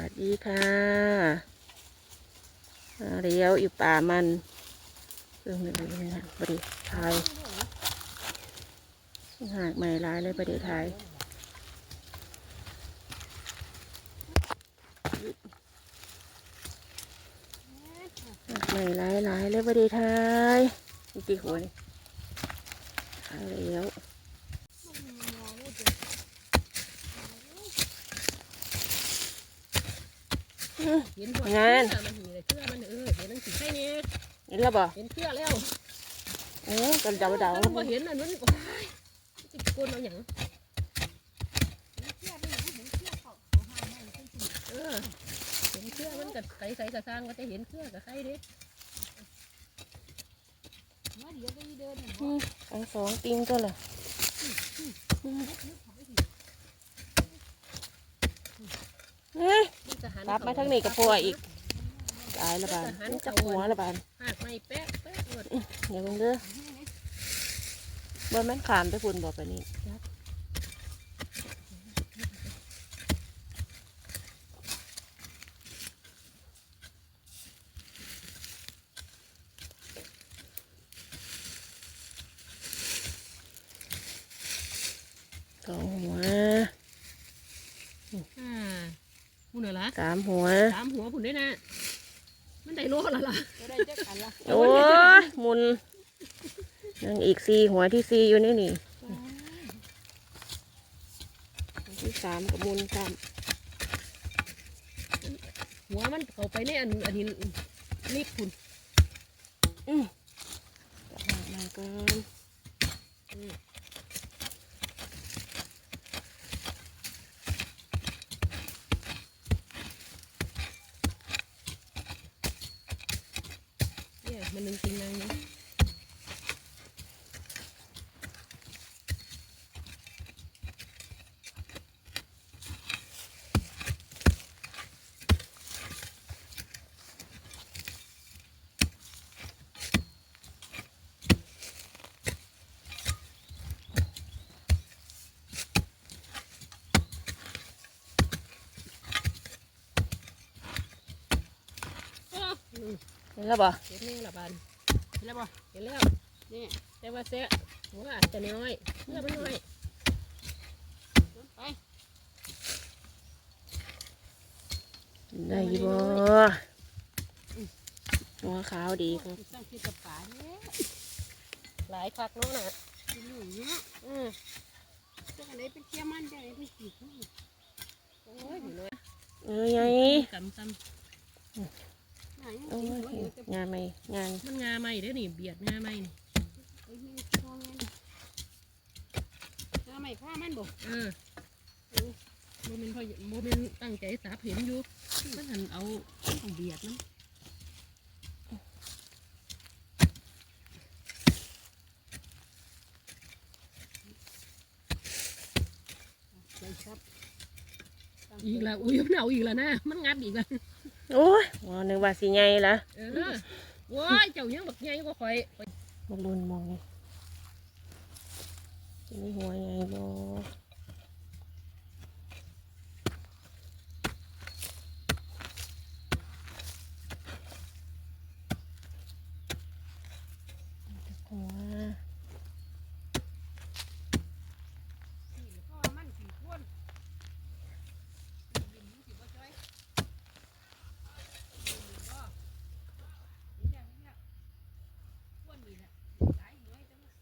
วัสดีค่ะเลี้ยวอยู่ป่ามันเรื่องนี้นะบริไทยหากใหม่ร้ายเลยบริไทยหากใหม่ร้ายร้ายเลยบริไทยนี่ตีหัวนี่เอาเลี้ยวเห็นหัวงานเชื่อมันมีอะไรเชื่อมันเออเห็นนั่งสิใช่เนี่ยเห็นแล้วบ่เห็นเชื่อแล้วเออกันเดาเดาถ้าบ่เห็นอันนั้นโอ้ยจิกนเอาอย่างเออเห็นเชื่อมันกับไก่ไก่กับสร้างก็จะเห็นเชื่อกับไข่ด้ทั้งสองติงก็เลยเฮ้ยมันจะ รับมาทั้งนี้กับพัวอีกตายละบานจักหัวละบานหากไม่แป๊ะแป๊ะหมดเดี๋ยวมึงเด้อบ่แม่นขามไปพุ่นบ่ไปนี่สองหัว อ่าพูดหน่อยละ สามหัว สามหัวผุนได้นะมันได้โลละล่ะโอ้ยหมุนยังอีกสี่หัวที่สี่อยู่นี่นี่หัวที่สามกับหมุนตามหัวมันเข้าไปในอันอันนี้รีบผุนจับหางมาก่อน เนี่ยมันหนึ่งจริงนางนี่ เห็นแล้วบ่เห็นนี่ละบานเห็นแล้วบ่เห็นแล้วนี่แต่ว่าเสียหัวอาจจะน้อยเพื่อมันน้อยไปได้อยี่บ่หัวขาวดีครับสร้างที่กับป่าเนี่ยหลายคักเน้องน่ะกินอยู่เนาะอืมจังไหนเป็นเชี่ยมันจังไหนเป็นกี่ผู้โอ้ยหนูน้อยเอ้ยไงกำซ้ไหนยัง โอ้กินยหัวอยู่จะงานไหมงานำมันงาไหมเด้อนี่เบียดงาไหมนี่ไปยิงทองเงินแล้วไม่ฆ่ามันบ่เออโมเมนต์พอโมเมนต์ตั้งใจสาบเห็นอยู่มันหันเอาเอาเบียดมันใจครับอีกแล้วอุ้ยมันเอาอีกแล้วนะมันงับอีกแล้ว โอ้ยหัวนึกว่าสิไงล่ะเออโว้ยเจ้ายังบักใหญ่กว่าข่อยมองลุนมองนี่จะมีหัวไงบ่หัว พ่อมันสี่คนดินมันสิบ่จ้อยดินบ่นี่แหละนี่แหละคนนี่แหละหลายหน่วยจังเลย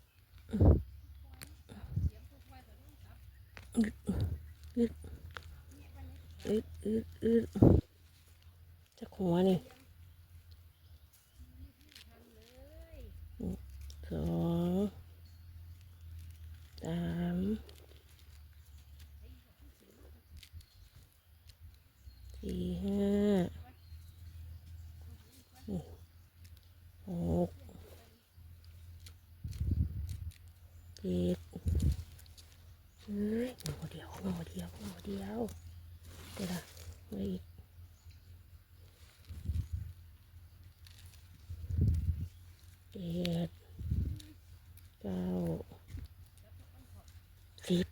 เสียงพวกไว้แต่ต้องสับ อึด อึดอึดอึดจะหัวนี่สองสามสี่ห้าหกเจ็ดเฮ้ยหนูเดียวหนูเดียวหนูเดียวเดียว มาอีกเจ็ดเก้าสิบ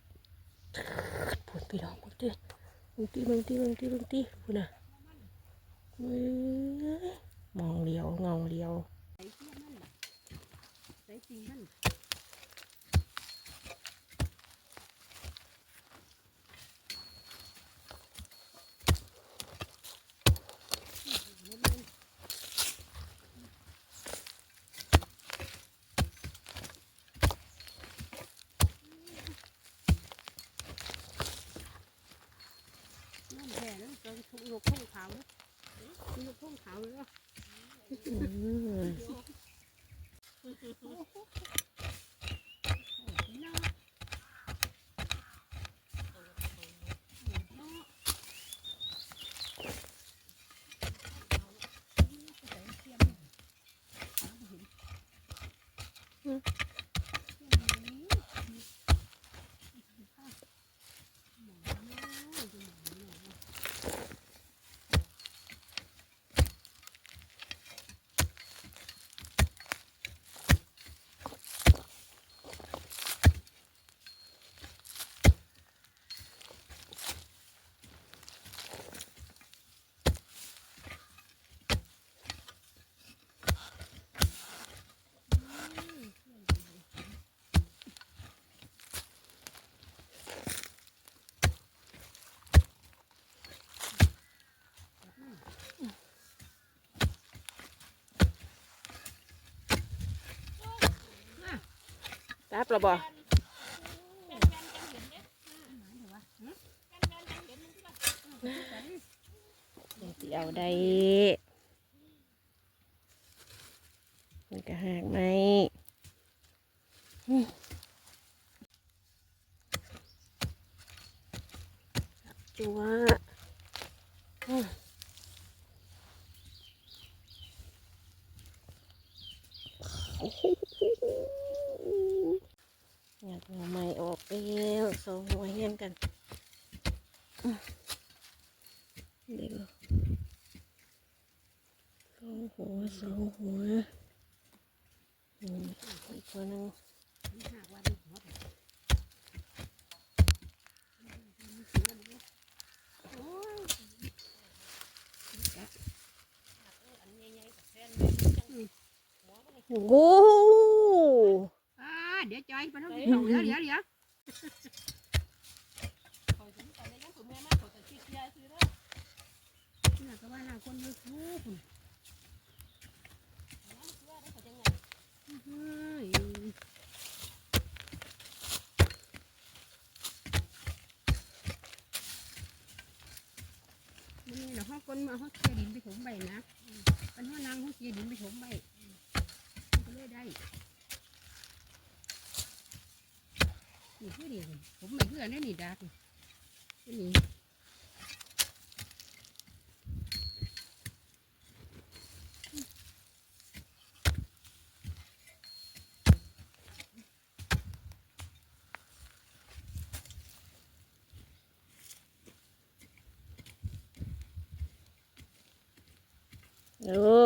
พูดพี่น้องพูดเด็ดมึงตีมึงตีมึงตีมึงตีคุณน่ะมองเลี้ยวเงเลี้ยวใส่เสี้ยมันล่ะใส่จริงมันน้ำแผ่ แล้วจะทุกพุ่งขาวเลยกพุ่งขาวเลยอืม รับระบอสิเอาได้มันก็หักไหมอืมจัวอืมโอ้โหอยากเอาไม้ออกไปแล้วสองหัวเฮียนกันอืมเดี๋ยวสอง หัวสองหัวอืมอีกคนนึงโอ้โหอ่าเดี๋ยวจอยไปทั้งที่เขาเดี๋ยวเดี๋ยวเดี๋ยวเขาถึงตอนนี้ยังผมแม่มาเขาจะชี้เชียร์ซื้อแล้วน่าก็ว่าน่าคนเยอะทุกคนน้ำเชื่อได้เขาจะไง เฮ้ยนี่เราห้องคนมาห้องเกียดินไปถมใบนะเป็นห้องนางห้องเกียดินไปถมใบมันก็เลยได้นี่คือดีผมไม่เพื่อนได้นี่ดักนี่ โอ้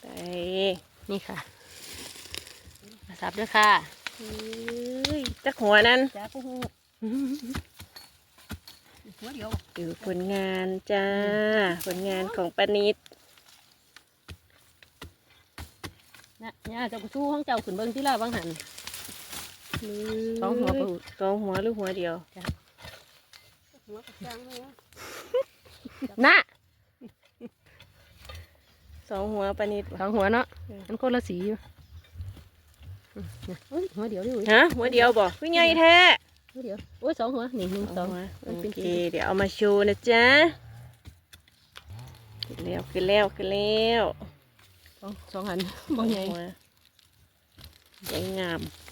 ไปนี่ค่ะมาสับด้วยค่ะเฮ้ยจักหัวนั้นจ้ากู หูหัวเดียวดูผลงานจ้า ผลงานของปานิดนะเนี่ยเจ้ากูสู้ห้องเจ้าขึ้นเบิ้งที่ละบางหันสองหัวปะสองหัวหรือหัวเดียวหัวกระจังเลยนะสองหัวปานิดสองหัวเนาะอืมมันคนละสีอยู่เฮ้ยหัวเดียวดิฮะหัวเดียวบ่คือใหญ่แท้หัว เดียวโอ้ยสองหัวนี่หนึ่งสองหัวมันโอเป็นเคสีเดี๋ยวเอามาโชว์นะจ๊ะขึ้นแล้วขึ้นแล้วขึ้นแล้วสองสองหันบางใหญ่หัวใหญ่งามส